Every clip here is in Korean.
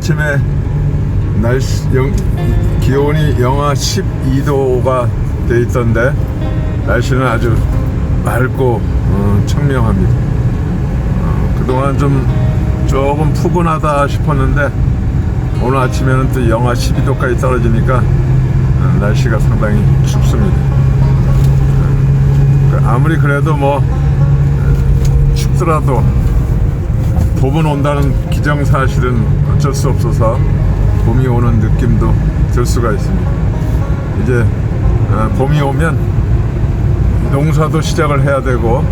아침에 날씨 영, 기온이 영하 12도가 돼 있던데 날씨는 아주 맑고 어, 청명합니다. 어, 그동안 좀 조금 푸근하다 싶었는데 오늘 아침에는 또 영하 12도까지 떨어지니까 어, 날씨가 상당히 춥습니다. 어, 아무리 그래도 뭐 어, 춥더라도 봄은 온다는 기정사실은 어쩔 수 없어서 봄이 오는 느낌도 들 수가 있습니다. 이제 어, 봄이 오면 농사도 시작을 해야 되고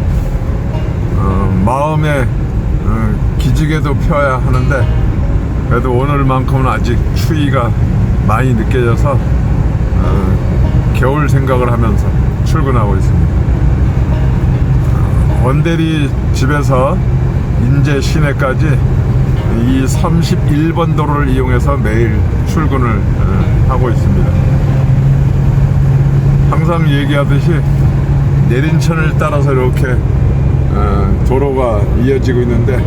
어, 마음의 어, 기지개도 펴야 하는데 그래도 오늘만큼은 아직 추위가 많이 느껴져서 어, 겨울 생각을 하면서 출근하고 있습니다. 어, 원대리 집에서 인제 시내까지 이 31번 도로를 이용해서 매일 출근을 어, 하고 있습니다. 항상 얘기하듯이 내린천을 따라서 이렇게 어, 도로가 이어지고 있는데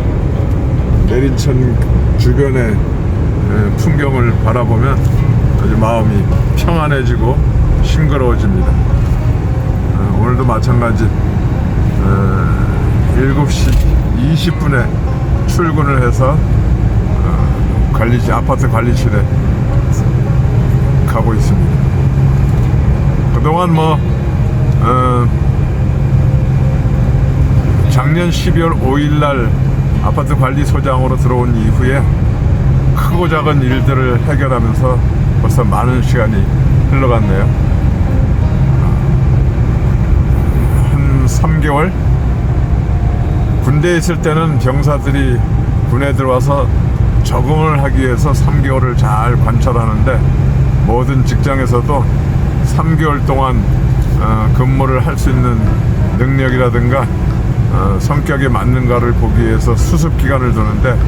내린천 주변의 어, 풍경을 바라보면 아주 마음이 평안해지고 싱그러워집니다. 어, 오늘도 마찬가지 어, 7시 20분에 출근을 해서 어, 관리실 아파트 관리실에 가고 있습니다. 그동안 뭐 어, 작년 12월 5일 날 아파트 관리소장으로 들어온 이후에 크고 작은 일들을 해결하면서 벌써 많은 시간이 흘러갔네요. 한 3개월? 군대에 있을 때는 병사들이 군에 들어와서 적응을 하기 위해서 3개월을 잘 관찰하는데 모든 직장에서도 3개월 동안 어, 근무를 할 수 있는 능력이라든가 어, 성격에 맞는가를 보기 위해서 수습 기간을 두는데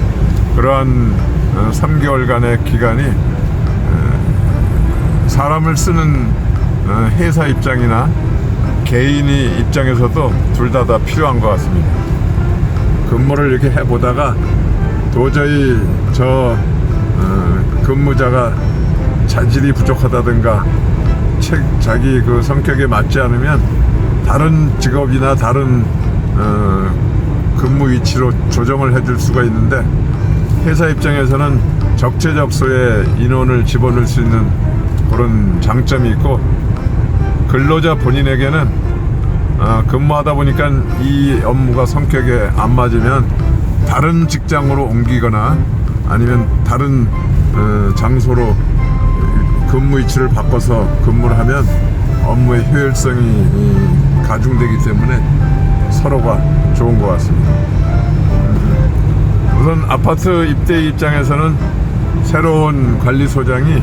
그러한 어, 3개월간의 기간이 어, 사람을 쓰는 어, 회사 입장이나 개인이 입장에서도 둘 다 다 필요한 것 같습니다. 근무를 이렇게 해보다가 도저히 저 어, 근무자가 자질이 부족하다든가 책, 자기 그 성격에 맞지 않으면 다른 직업이나 다른 어, 근무 위치로 조정을 해줄 수가 있는데 회사 입장에서는 적재적소에 인원을 집어넣을 수 있는 그런 장점이 있고 근로자 본인에게는 어, 근무하다 보니까 이 업무가 성격에 안 맞으면 다른 직장으로 옮기거나 아니면 다른 어, 장소로 근무 위치를 바꿔서 근무를 하면 업무의 효율성이 이, 가중되기 때문에 서로가 좋은 것 같습니다. 음, 우선 아파트 입대 입장에서는 새로운 관리소장이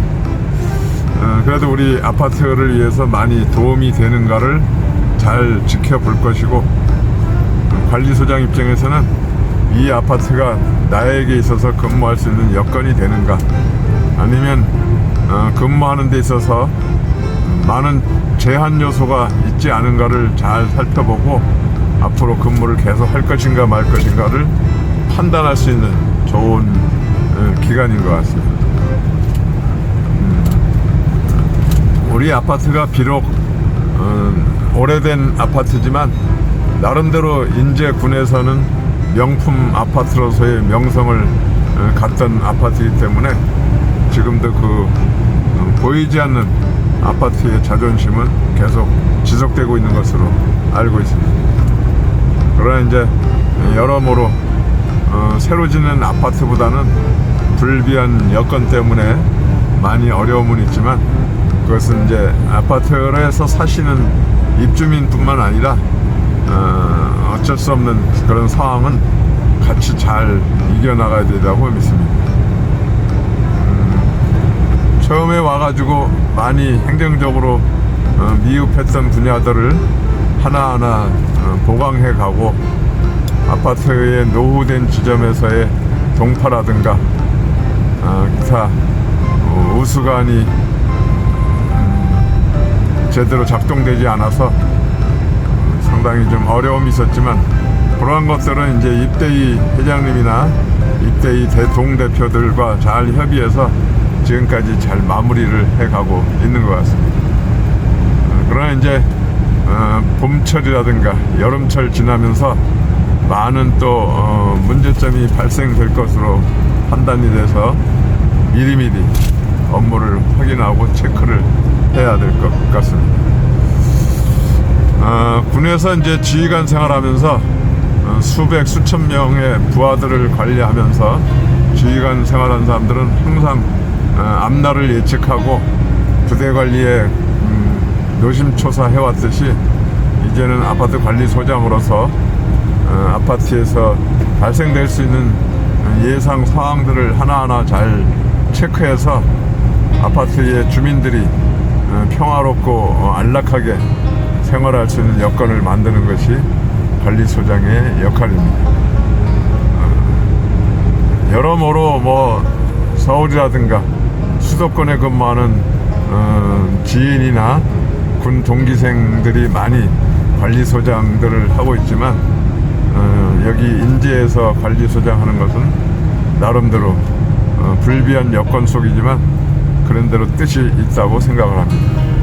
어, 그래도 우리 아파트를 위해서 많이 도움이 되는가를 잘 지켜볼 것이고 관리소장 입장에서는 이 아파트가 나에게 있어서 근무할 수 있는 여건이 되는가 아니면 어, 근무하는 데 있어서 많은 제한 요소가 있지 않은가를 잘 살펴보고 앞으로 근무를 계속 할 것인가 말 것인가를 판단할 수 있는 좋은 어, 기간인 것 같습니다. 음, 우리 아파트가 비록 어, 오래된 아파트지만 나름대로 인제군에서는 명품 아파트로서의 명성을 어, 갖던 아파트이기 때문에 지금도 그 어, 보이지 않는 아파트의 자존심은 계속 지속되고 있는 것으로 알고 있습니다. 그러나 이제 여러모로 어, 새로 짓는 아파트보다는 불비한 여건 때문에 많이 어려움은 있지만 그것은 이제 아파트에서 사시는 입주민뿐만 아니라 어, 어쩔 수 없는 그런 상황은 같이 잘 이겨나가야 된다고 믿습니다. 음, 처음에 와가지고 많이 행정적으로 어, 미흡했던 분야들을 하나하나 어, 보강해 가고 아파트의 노후된 지점에서의 동파라든가 어, 기타 어, 우수관이 음, 제대로 작동되지 않아서 상당히 좀 어려움이 있었지만 그러한 것들은 이제 입대위 회장님이나 입대위 대- 동대표들과 잘 협의해서 지금까지 잘 마무리를 해가고 있는 것 같습니다. 어, 그러나 이제 어, 봄철이라든가 여름철 지나면서 많은 또 어, 문제점이 발생될 것으로 판단이 돼서 미리미리 업무를 확인하고 체크를 해야 될 것 같습니다. 어, 군에서 이제 지휘관 생활하면서 어, 수백 수천 명의 부하들을 관리하면서 지휘관 생활한 사람들은 항상 어, 앞날을 예측하고 부대 관리에 음, 노심초사 해 왔듯이 이제는 아파트 관리소장으로서 어, 아파트에서 발생될 수 있는 예상 사항들을 하나하나 잘 체크해서 아파트의 주민들이 어, 평화롭고 어, 안락하게 생활할 수 있는 여건을 만드는 것이 관리소장의 역할입니다. 어, 여러모로 뭐 서울이라든가 수도권에 근무하는 어, 지인이나 군 동기생들이 많이 관리소장들을 하고 있지만 어, 여기 인제에서 관리소장 하는 것은 나름대로 어, 불비한 여건 속이지만 그런 대로 뜻이 있다고 생각을 합니다.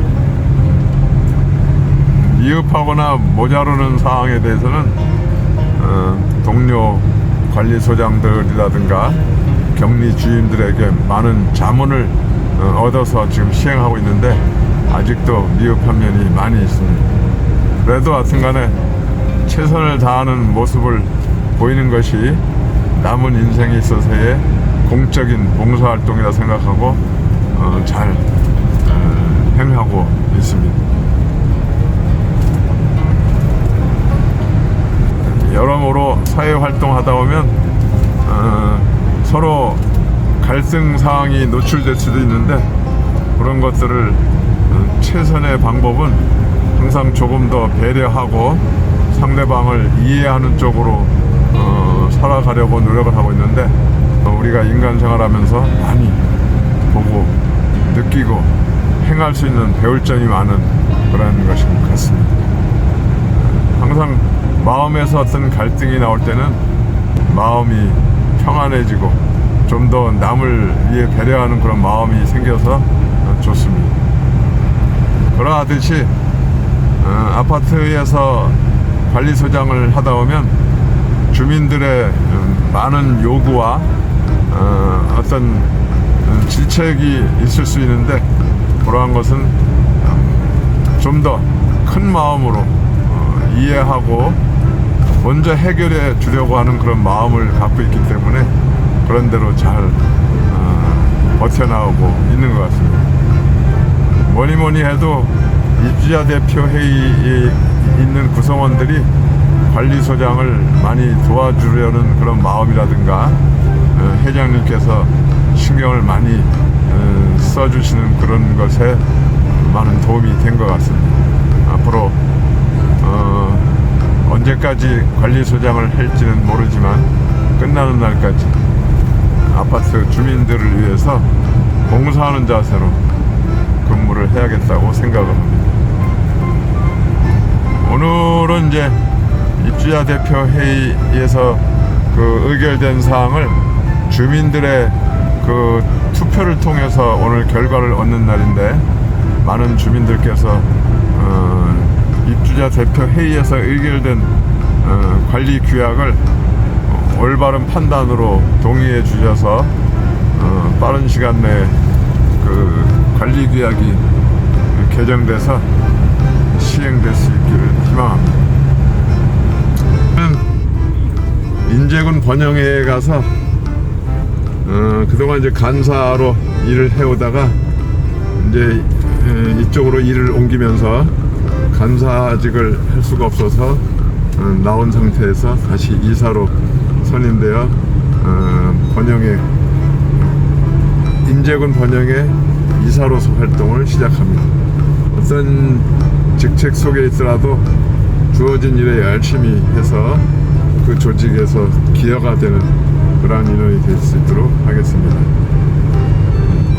미흡하거나 모자르는 사항에 대해서는 어, 동료 관리소장들이라든가 격리 주임들에게 많은 자문을 어, 얻어서 지금 시행하고 있는데 아직도 미흡한 면이 많이 있습니다. 그래도 하여튼간에 최선을 다하는 모습을 보이는 것이 남은 인생에 있어서의 공적인 봉사활동이라 생각하고 어, 잘 어, 행하고 있습니다. 여러모로 사회 활동하다 보면 어, 서로 갈등 사항이 노출될 수도 있는데 그런 것들을 어, 최선의 방법은 항상 조금 더 배려하고 상대방을 이해하는 쪽으로 어, 살아가려고 노력을 하고 있는데 어, 우리가 인간 생활하면서 많이 보고 느끼고 행할 수 있는 배울 점이 많은 그런 것인 것 같습니다. 항상 마음에서 어떤 갈등이 나올 때는 마음이 평안해지고 좀 더 남을 위해 배려하는 그런 마음이 생겨서 어, 좋습니다. 그러하듯이 어, 아파트에서 관리소장을 하다 보면 주민들의 음, 많은 요구와 어, 어떤 음, 질책이 있을 수 있는데 그러한 것은 좀 더 큰 마음으로 어, 이해하고 먼저 해결해 주려고 하는 그런 마음을 갖고 있기 때문에 그런 대로 잘 어, 버텨나오고 있는 것 같습니다. 뭐니 뭐니 해도 입주자 대표 회의에 있는 구성원들이 관리소장을 많이 도와주려는 그런 마음이라든가 어, 회장님께서 신경을 많이 어, 써주시는 그런 것에 많은 도움이 된 것 같습니다. 앞으로 어, 언제까지 관리소장을 할지는 모르지만 끝나는 날까지 아파트 주민들을 위해서 봉사하는 자세로 근무를 해야겠다고 생각을 합니다. 오늘은 이제 입주자 대표 회의에서 그 의결된 사항을 주민들의 그 투표를 통해서 오늘 결과를 얻는 날인데 많은 주민들께서 어, 입주자 대표 회의에서 의결된 어, 관리 규약을 올바른 판단으로 동의해 주셔서 어, 빠른 시간 내에 그 관리 규약이 개정돼서 시행될 수 있기를 희망합니다. 인제군 번영회에 가서 어, 그동안 이제 간사로 일을 해오다가 이제 에, 이쪽으로 일을 옮기면서 간사직을 할 수가 없어서 어, 나온 상태에서 다시 이사로 선임되어 어, 번영회 인제군 번영회 이사로서 활동을 시작합니다. 어떤 직책 속에 있더라도 주어진 일에 열심히 해서 그 조직에서 기여가 되는 그러한 인원이 될 수 있도록 하겠습니다.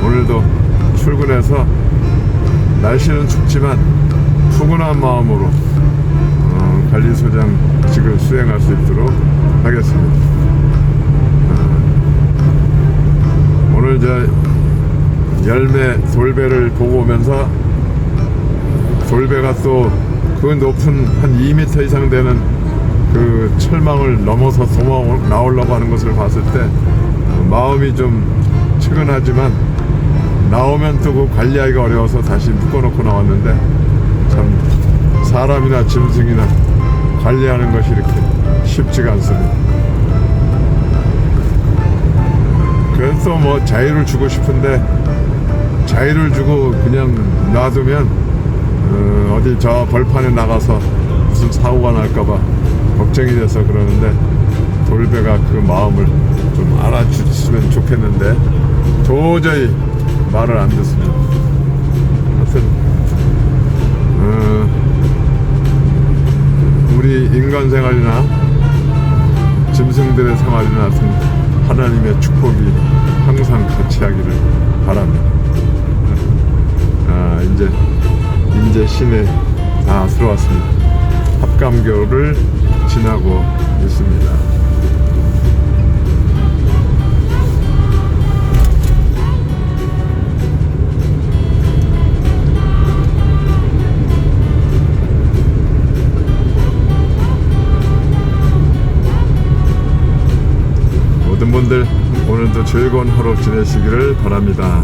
오늘도 출근해서 날씨는 춥지만 푸근한 마음으로 어, 관리소장직을 수행할 수 있도록 하겠습니다. 아, 오늘 저 열매 돌배를 보고 오면서 돌배가 또 그 높은 한 2m 이상 되는 그 철망을 넘어서 도망 나오려고 하는 것을 봤을 때 어, 마음이 좀 측은하지만 나오면 또 그 관리하기가 어려워서 다시 묶어놓고 나왔는데 참 사람이나 짐승이나 관리하는 것이 이렇게 쉽지가 않습니다. 그래서 뭐 자유를 주고 싶은데 자유를 주고 그냥 놔두면 어, 어디 저 벌판에 나가서 무슨 사고가 날까봐 걱정이 돼서 그러는데 돌배가 그 마음을 좀 알아주시면 좋겠는데 도저히 말을 안 듣습니다. 하여튼 어, 우리 인간 생활이나 짐승들의 생활이나 하나님의 축복이 항상 같이 하기를 바랍니다. 아, 이제 이제 시내 다 들어왔습니다. 합감교를 지나고 있습니다. 오늘도 즐거운 하루 지내시기를 바랍니다.